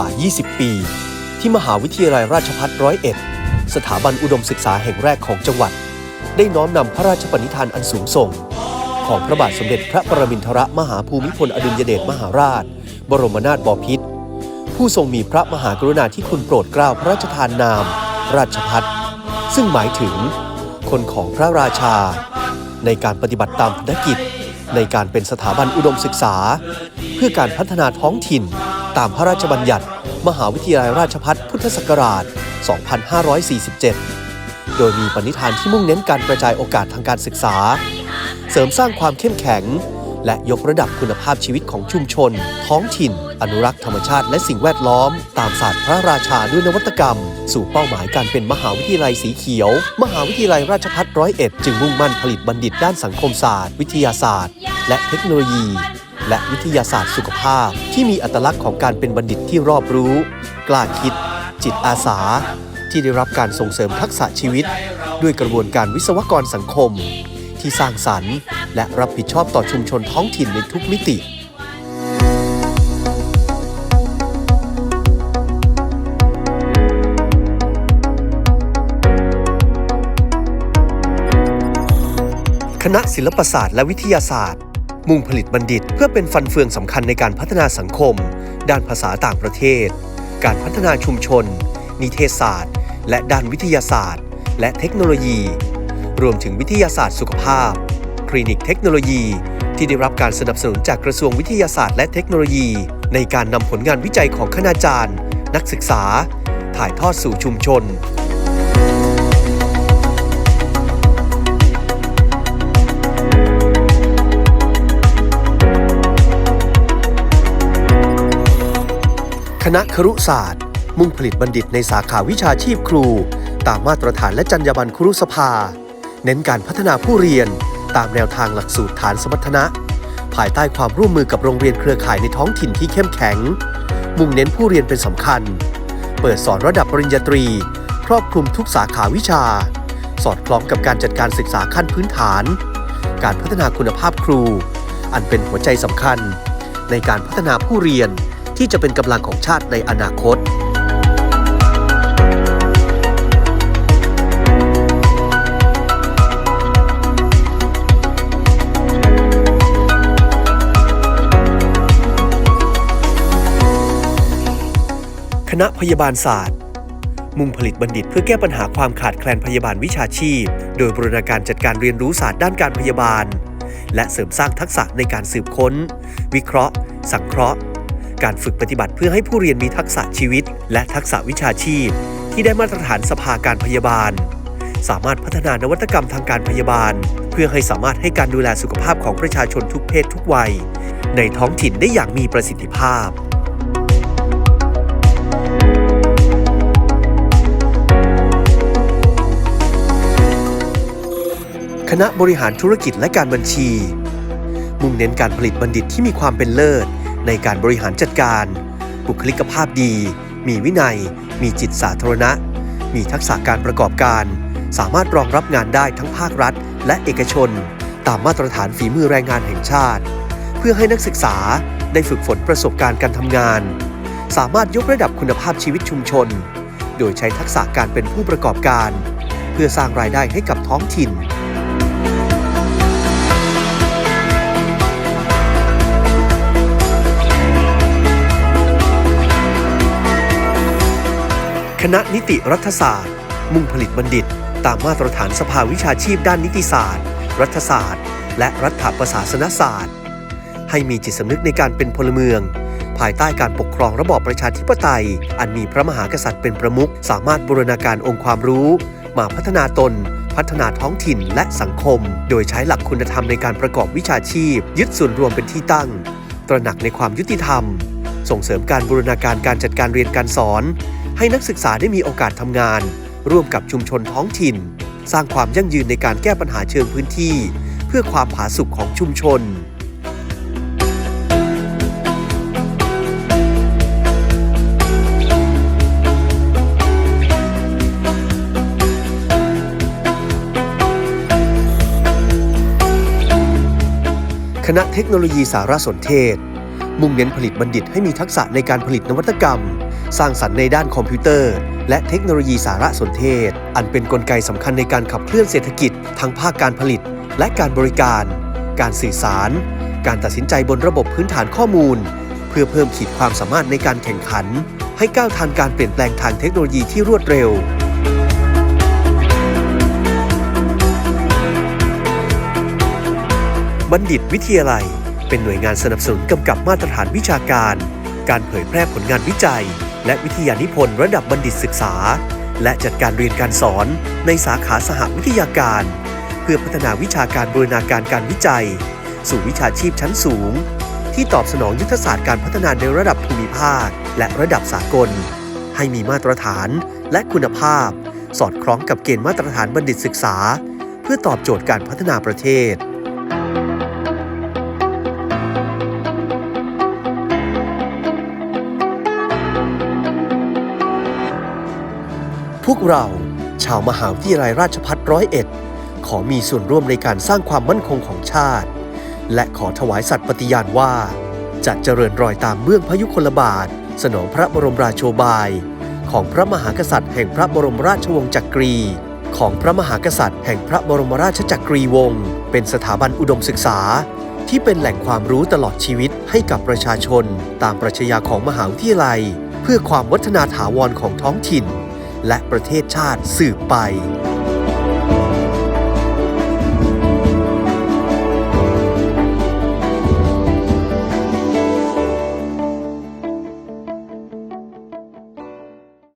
ว่า 20 ปี ที่มหาวิทยาลัยราชภัฏร้อยเอ็ด สถาบันอุดมศึกษาแห่งแรกของจังหวัด ได้น้อมนำพระราชปณิธานอันสูงส่ง ของพระบาทสมเด็จพระปรมินทรมหาภูมิพลอดุลยเดชมหาราช บรมนาถบพิตรผู้ทรงมีพระมหากรุณาธิคุณโปรดเกล้าพระราชทานนาม ราชพัฒซึ่งหมายถึง คนของพระราชา ในการปฏิบัติตามภารกิจ ในการเป็นสถาบันอุดมศึกษา เพื่อการพัฒนาท้องถิ่น ตามพระราชบัญญัติ มหาวิทยาลัยราชพัฒพุทธศักราช 2547 โดยมีปณิธานที่มุ่งเน้นการกระจายโอกาสทางการศึกษา เสริมสร้างความเข้มแข็ง และยกระดับคุณภาพชีวิตของชุมชน ท้องถิ่น อนุรักษ์ธรรมชาติและสิ่งแวดล้อม ตามศาสตร์พระราชาด้วยนวัตกรรม สู่เป้าหมายการเป็นมหาวิทยาลัยสีเขียว มหาวิทยาลัยราชภัฏร้อยเอ็ดจึงมุ่งมั่นผลิตบัณฑิตด้านสังคมศาสตร์ วิทยาศาสตร์ และเทคโนโลยี และวิทยาศาสตร์สุขภาพ ที่มีอัตลักษณ์ของการเป็นบัณฑิตที่รอบรู้ กล้าคิด จิตอาสา ที่ได้รับการส่งเสริมทักษะชีวิต ด้วยกระบวนการวิศวกรสังคม ที่สร้างสรรค์ และรับผิดชอบต่อชุมชนท้องถิ่นในทุกมิติคณะศิลปศาสตร์และวิทยาศาสตร์ มุ่งผลิตบัณฑิตเพื่อเป็นฟันเฟืองสำคัญในการพัฒนาสังคม ด้านภาษาต่างประเทศ การพัฒนาชุมชน นิเทศศาสตร์ และด้านวิทยาศาสตร์ และเทคโนโลยี รวมถึงวิทยาศาสตร์สุขภาพ คลินิกเทคโนโลยี ที่ได้รับการสนับสนุนจากกระทรวงวิทยาศาสตร์และเทคโนโลยี ในการนำผลงานวิจัยของคณาจารย์ นักศึกษา ถ่ายทอดสู่ชุมชน ณะครุศาสตร์ มุ่งผลิตบัณฑิตในสาขาวิชาชีพครู ตามมาตรฐานและจรรยาบรรณครุสภา เน้นการพัฒนาผู้เรียน ตามแนวทางหลักสูตรฐานสมรรถนะ ภายใต้ความร่วมมือกับโรงเรียนเครือข่ายในท้องถิ่นที่เข้มแข็ง มุ่งเน้นผู้เรียนเป็นสำคัญ เปิดสอนระดับปริญญาตรี ครอบคลุมทุกสาขาวิชา สอดคล้องกับการจัดการศึกษาขั้นพื้นฐาน การพัฒนาคุณภาพครู อันเป็นหัวใจสำคัญ ในการพัฒนาผู้เรียน ที่จะเป็นกำลังของชาติในอนาคตคณะพยาบาลศาสตร์ มุ่งผลิตบัณฑิตเพื่อแก้ปัญหาความขาดแคลนพยาบาลวิชาชีพ โดยบรูรณาการจัดการเรียนรู้ศาสตร์ด้านการพยาบาล และเสริมสร้างทักษะในการสืบค้น วิเคราะห์ สังเคราะห์ การฝึกปฏิบัติเพื่อให้ผู้เรียนมีทักษะชีวิต และทักษะวิชาชีพ ที่ได้มาตรฐานสภาการพยาบาล สามารถพัฒนานวัตกรรมทางการพยาบาล เพื่อให้สามารถให้การดูแลสุขภาพของประชาชนทุกเพศทุกวัย ในท้องถิ่นได้อย่างมีประสิทธิภาพคณะบริหารธุรกิจและการบัญชี มุ่งเน้นการผลิตบัณฑิตที่มีความเป็นเลิศ ในการบริหารจัดการ บุคลิกภาพดี มีวินัย มีจิตสาธารณะ มีทักษะการประกอบการ สามารถรองรับงานได้ทั้งภาครัฐ และเอกชน ตามมาตรฐานฝีมือแรงงานแห่งชาติ เพื่อให้นักศึกษาได้ฝึกฝนประสบการณ์การทำงาน สามารถยกระดับคุณภาพชีวิตชุมชน โดยใช้ทักษะการเป็นผู้ประกอบการ เพื่อสร้างรายได้ให้กับท้องถิ่น คณะนิติรัฐศาสตร์ มุ่งผลิตบัณฑิต ตามมาตรฐานสภาวิชาชีพด้านนิติศาสตร์ รัฐศาสตร์ และรัฐประศาสนศาสตร์ ให้มีจิตสำนึกในการเป็นพลเมือง ภายใต้การปกครองระบอบประชาธิปไตย อันมีพระมหากษัตริย์เป็นประมุขสามารถบูรณาการองค์ความรู้ มาพัฒนาตน พัฒนาท้องถิ่นและสังคม โดยใช้หลักคุณธรรมในการประกอบวิชาชีพ ยึดส่วนรวมเป็นที่ตั้ง ตระหนักในความยุติธรรม ส่งเสริมการบูรณาการการจัดการเรียนการสอน ให้นักศึกษาได้มีโอกาสทำงาน ร่วมกับชุมชนท้องถิ่น สร้างความยั่งยืนในการแก้ปัญหาเชิงพื้นที่ เพื่อความผาสุกของชุมชนคณะเทคโนโลยีสารสนเทศ มุ่งเน้นผลิตบัณฑิตให้มีทักษะในการผลิตนวัตกรรม สร้างสรรค์ในด้านคอมพิวเตอร์ และเทคโนโลยีสารสนเทศ อันเป็นนกลไกสำคัญในการขับเคลื่อนเศรษฐกิจ ทั้งภาคการผลิต และการบริการ การสื่อสาร การตัดสินใจบนระบบพื้นฐานข้อมูล เพื่อเพิ่มขีดความสามารถในการแข่งขัน ให้ก้าวทันการเปลี่ยนแปลงทางเทคโนโลยีที่รวดเร็วบัณฑิตวิทยาลัย เป็นหน่วยงานสนับสนุนกำกับมาตรฐานวิชาการ การเผยแพร่ผลงานวิจัย และวิทยานิพนธ์ระดับบัณฑิตศึกษา และจัดการเรียนการสอนในสาขาสหวิทยาการ เพื่อพัฒนาวิชาการบูรณาการการวิจัย สู่วิชาชีพชั้นสูง ที่ตอบสนองยุทธศาสตร์การพัฒนาในระดับภูมิภาค และระดับสากล ให้มีมาตรฐานและคุณภาพ สอดคล้องกับเกณฑ์มาตรฐานบัณฑิตศึกษา เพื่อตอบโจทย์การพัฒนาประเทศ วกเรา ชาวมหาวิทยาลัยราชภัฏร้อยเอ็ดขอมีส่วนร่วมในการสร้างความมั่นคงของชาติ และขอถวายสัตย์ปฏิญาณว่า จะเจริญรอยตามเบื้องพยุคลบาท สนองพระบรมราโชบาย ของพระมหากษัตริย์แห่งพระบรมราชวงศ์จักรี ของพระมหากษัตริย์แห่งพระบรมราชจักรีวงศ์เป็นสถาบันอุดมศึกษา ที่เป็นแหล่งความรู้ตลอดชีวิตให้กับประชาชน ตามปรัชญาของมหาวิทยาลัย เพื่อความวัฒนาถาวรของท้องถิ่น และประเทศชาติสืบไป